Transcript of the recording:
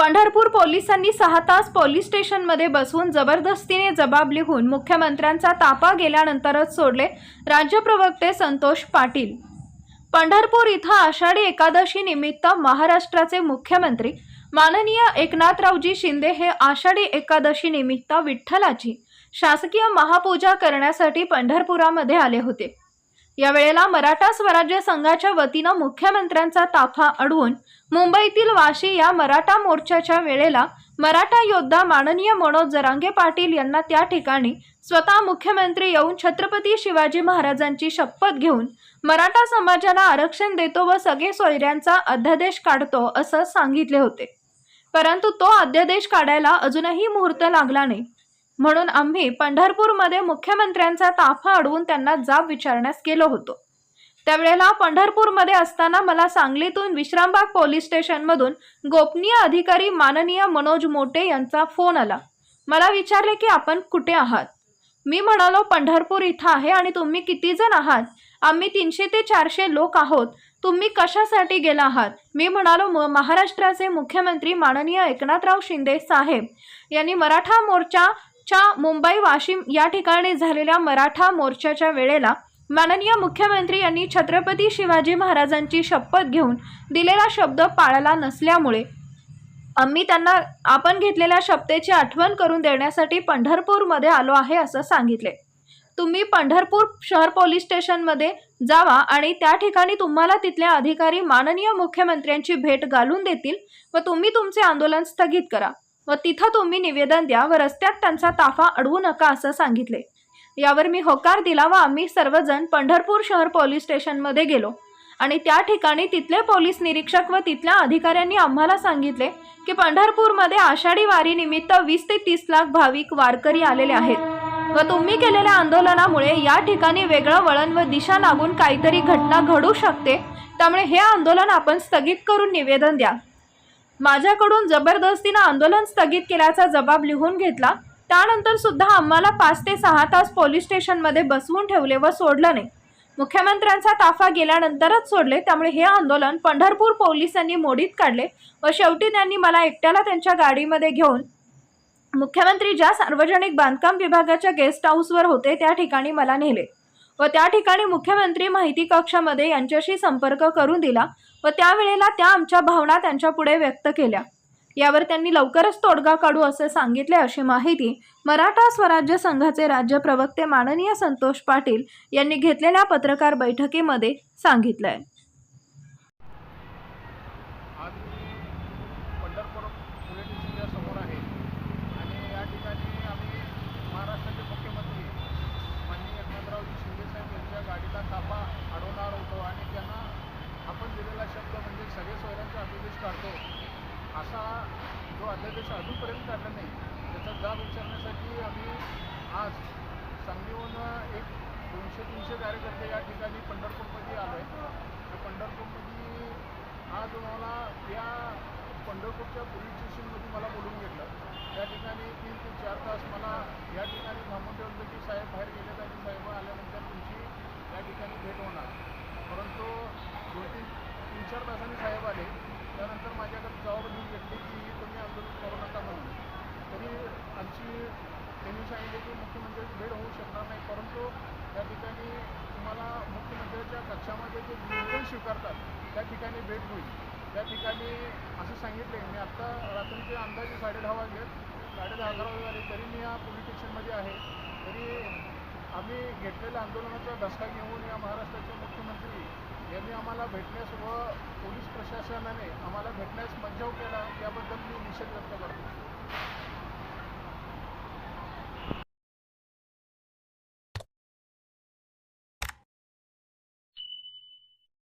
पंढरपूर पोलिसांनी सहा तास पोलीस स्टेशनमध्ये बसवून जबरदस्तीने जबाब लिहून मुख्यमंत्र्यांचा ताफा गेल्यानंतरच सोडले राज्य प्रवक्ते संतोष पाटील. पंढरपूर इथं आषाढी एकादशी निमित्त महाराष्ट्राचे मुख्यमंत्री माननीय एकनाथरावजी शिंदे हे आषाढी एकादशी निमित्त विठ्ठलाची शासकीय महापूजा करण्यासाठी पंढरपुरामध्ये आले होते. यावेळेला मराठा स्वराज्य संघाच्या वतीनं मुख्यमंत्र्यांचा ताफा अडवून मुंबईतील वाशी या मराठा मोर्चाच्या वेळेला मराठा योद्धा माननीय मनोज जरांगे पाटील यांना त्या ठिकाणी स्वतः मुख्यमंत्री येऊन छत्रपती शिवाजी महाराजांची शपथ घेऊन मराठा समाजाला आरक्षण देतो व सगळे सोयऱ्यांचा अध्यादेश काढतो असं सांगितले होते. परंतु तो अध्यादेश काढायला अजूनही मुहूर्त लागला नाही. म्हणून आम्ही पंढरपूरमध्ये मुख्यमंत्र्यांचा ताफा अडवून त्यांना जाब विचारण्यास गेलो होतो. त्यावेळेला पंढरपूरमध्ये असताना मला सांगलीतून विश्रामबाग पोलीस स्टेशनमधून गोपनीय अधिकारी माननीय मनोज मोटे यांचा फोन आला. मला विचारले की आपण कुठे आहात? मी म्हणालो पंढरपूर इथं आहे आणि तुम्ही किती जण आहात? आम्ही तीनशे ते चारशे लोक आहोत. तुम्ही कशासाठी गेला आहात? मी म्हणालो "म- महाराष्ट्राचे मुख्यमंत्री माननीय एकनाथराव शिंदे साहेब यांनी मराठा मोर्चा च्या मुंबई वाशिम या ठिकाणी झालेल्या मराठा मोर्चाच्या वेळेला माननीय मुख्यमंत्री यांनी छत्रपती शिवाजी महाराजांची शपथ घेऊन दिलेला शब्द पाळला नसल्यामुळे आम्ही त्यांना आपण घेतलेल्या शपथेची आठवण करून देण्यासाठी पंढरपूरमध्ये आलो आहे असं सांगितले. तुम्ही पंढरपूर शहर पोलीस स्टेशनमध्ये जावा आणि त्या ठिकाणी तुम्हाला तिथल्या अधिकारी माननीय मुख्यमंत्र्यांची भेट घालून देतील व तुम्ही तुमचे आंदोलन स्थगित करा. व तिथं तुम्ही निवेदन द्या व रस्त्यात त्यांचा ताफा अडवू नका असं सांगितले. यावर मी होकार दिला व आम्ही सर्वजण पंढरपूर शहर पोलीस स्टेशनमध्ये गेलो. आणि त्या ठिकाणी तिथले पोलीस निरीक्षक व तिथल्या अधिकाऱ्यांनी आम्हाला सांगितले की पंढरपूरमध्ये आषाढी वारीनिमित्त वीस ते तीस लाख भाविक वारकरी आलेले आहेत. व तुम्ही केलेल्या आंदोलनामुळे या ठिकाणी वेगळं वळण व दिशा लागून काहीतरी घटना घडू शकते. त्यामुळे हे आंदोलन आपण स्थगित करून निवेदन द्या. माझ्याकडून जबरदस्तीनं आंदोलन स्थगित केल्याचा जबाब लिहून घेतला. त्यानंतर सुद्धा आम्हाला पाच ते सहा तास पोलीस स्टेशनमध्ये बसवून ठेवले व सोडलं नाही. मुख्यमंत्र्यांचा ताफा गेल्यानंतरच सोडले. त्यामुळे हे आंदोलन पंढरपूर पोलिसांनी मोडीत काढले व शेवटी त्यांनी मला एकट्याला त्यांच्या गाडीमध्ये घेऊन मुख्यमंत्री ज्या सार्वजनिक बांधकाम विभागाच्या गेस्ट हाऊसवर होते त्या ठिकाणी मला नेले व त्या ठिकाणी मुख्यमंत्री माहिती कक्षामध्ये यांच्याशी संपर्क करून दिला व त्यावेळेला त्या आमच्या भावना त्यांच्या पुढे व्यक्त केल्या. यावर त्यांनी लवकरच तोडगा काढू असे सांगितले अशी माहिती मराठा स्वराज्य संघाचे राज्य प्रवक्ते माननीय संतोष पाटील यांनी घेतलेल्या पत्रकार बैठकीमध्ये सांगितलं आहे आज मी पंढरपूर पोलीस स्टेशनच्या समोर आहे आणि या ठिकाणी आम्ही महाराष्ट्राचे मुख्यमंत्री माननीय एकनाथरावजी शिंदेसाहेब यांच्या गाडीला ताफा अडवणार होतो आणि त्यांना आपण दिलेला शब्द म्हणजे सगळे सोयऱ्यांचा अध्यादेश काढतो असा जो अध्यादेश अजूनपर्यंत नाही. त्याचा जाब विचारण्यासाठी आम्ही आज सांगलीहून एक दोनशे तीनशे कार्यकर्ते या ठिकाणी पंढरपूरमध्ये आलो. आहे पंढरपूरमध्ये आज मला या पंढरपूरच्या पोलीस स्टेशनमध्ये मला बोलून घेतलं. त्या ठिकाणी तीन ते चार तास मला या ठिकाणी थांबून ठेवलं की साहेब बाहेर गेलेत आणि साहेब आल्यानंतर तुमची या ठिकाणी भेट होणार परंतु दोन तीन तीन चार तासांनी साहेब आले त्यानंतर माझ्याकडे जबाब देऊन घेतली की तुम्ही आंदोलन करू नका म्हणून तरी आमची त्यांनी सांगितले की मुख्यमंत्र्याची भेट होऊ शकणार नाही परंतु त्या ठिकाणी तुम्हाला मुख्यमंत्र्याच्या कक्षामध्ये जे निवेदन स्वीकारतात त्या ठिकाणी भेट होईल. त्या ठिकाणी असं सांगितले मी आत्ता रात्रीचे अंदाजे साडे दहा वाजलेत साडे दहा अकरा वाजे झाले तरी मी या पोलीस स्टेशनमध्ये आहे. तरी आम्ही घेतलेल्या आंदोलनाचा धसका घेऊन या महाराष्ट्राचे मुख्यमंत्री यांनी आम्हाला भेटण्यास व पोलीस प्रशासनाने आम्हाला भेटण्यास मज्जाव केला याबद्दल मी निषेध व्यक्त करतो.